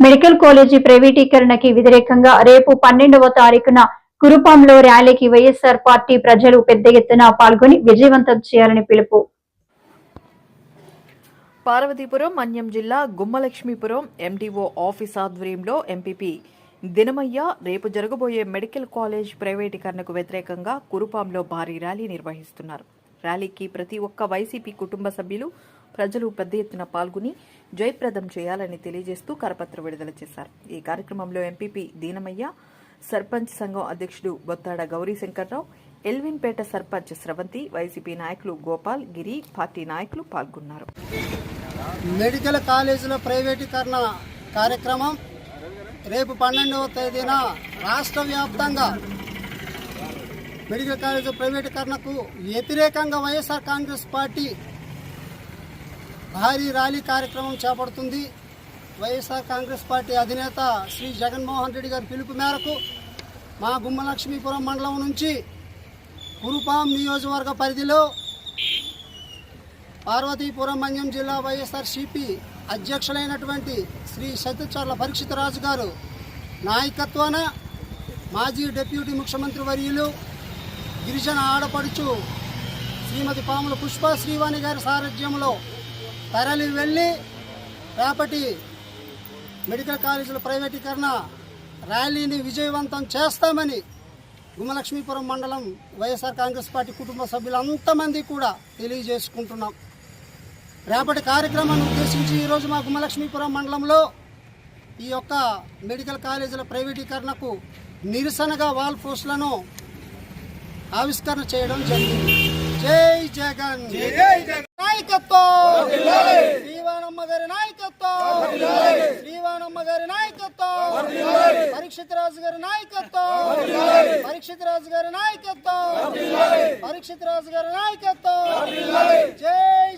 Medical college ప్రైవేటీకరణకి వ్యతిరేకంగా రేపు పన్నెండవ తారీఖున కురుపాంలో ర్యాలీకి వైఎస్ఆర్ పార్టీ ప్రజలు పెద్ద ఎత్తున పాల్గొని విజయవంతం చేయాలని పిలుపు. పార్వతీపురం మన్యం జిల్లా గుమ్మలక్ష్మీపురం ఎండిఓ ఆఫీస్ ఆధ్వర్యంలో ఎంపీపీ దినమయ్య రేపు జరగబోయే మెడికల్ కాలేజ్ ప్రైవేటీకరణకు వ్యతిరేకంగా కురుపాంలో భారీ ర్యాలీ నిర్వహిస్తున్నారు. ర్యాలీకి ప్రతి ఒక్క వైసీపీ కుటుంబ సభ్యులు ప్రజలు పెద్ద ఎత్తున పాల్గొని జయప్రదం చేయాలని తెలియజేస్తూ కరపత్ర విడుదల చేశారు. ఈ కార్యక్రమంలో ఎంపీపీ దీనమయ్య సర్పంచ్ సంఘం అధ్యక్షుడు బొత్తాడ గౌరీశంకర్రావు ఎల్విన్పేట సర్పంచ్ స్రవంతి వైసీపీ నాయకులు గోపాల్ గిరి పార్టీ నాయకులు పాల్గొన్నారు. మెడికల్ కాలేజీల ప్రైవేటీకరణ కార్యక్రమం రేపు పన్నెండవ తేదీన రాష్ట్ర వ్యాప్తంగా మెడికల్ కాలేజీ ప్రైవేటీకరణకు వ్యతిరేకంగా వైఎస్ఆర్ కాంగ్రెస్ పార్టీ భారీ ర్యాలీ కార్యక్రమం చేపడుతుంది. వైఎస్ఆర్ కాంగ్రెస్ పార్టీ అధినేత శ్రీ జగన్మోహన్ రెడ్డి గారి పిలుపు మేరకు మా గుమ్మలక్ష్మీపురం మండలం నుంచి కురుపాం నియోజకవర్గ పరిధిలో పార్వతీపురం మన్యం జిల్లా వైఎస్ఆర్ సిపి అధ్యక్షులైనటువంటి శ్రీ సత్యచర్ల పరీక్షితరాజు గారు నాయకత్వాన మాజీ డిప్యూటీ ముఖ్యమంత్రి వర్యులు గిరిజన ఆడపడుచు శ్రీమతి పాముల పుష్ప శ్రీవాణి గారి సారథ్యంలో తరలి వెళ్ళి రేపటి మెడికల్ కాలేజీల ప్రైవేటీకరణ ర్యాలీని విజయవంతం చేస్తామని గుమలక్ష్మీపురం మండలం వైఎస్ఆర్ కాంగ్రెస్ పార్టీ కుటుంబ సభ్యులు అంతమంది కూడా తెలియజేసుకుంటున్నాం. రేపటి కార్యక్రమాన్ని ఉద్దేశించి ఈరోజు మా గుమలక్ష్మీపురం మండలంలో ఈ యొక్క మెడికల్ కాలేజీల ప్రైవేటీకరణకు నిరసనగా వాల్ పోస్టులను ఆవిష్కరణ చేయడం జరిగింది. జై జగన్. నాయకత్వం శ్రీవాణమ్మ గారి నాయకత్వం. శ్రీవాణమ్మ గారి నాయకత్వం. పరీక్షిత్ రాజు గారి నాయకత్వం. పరీక్షిత్ రాజు గారి నాయకత్వం. పరీక్షిత్ రాజు గారి నాయకత్వం. జై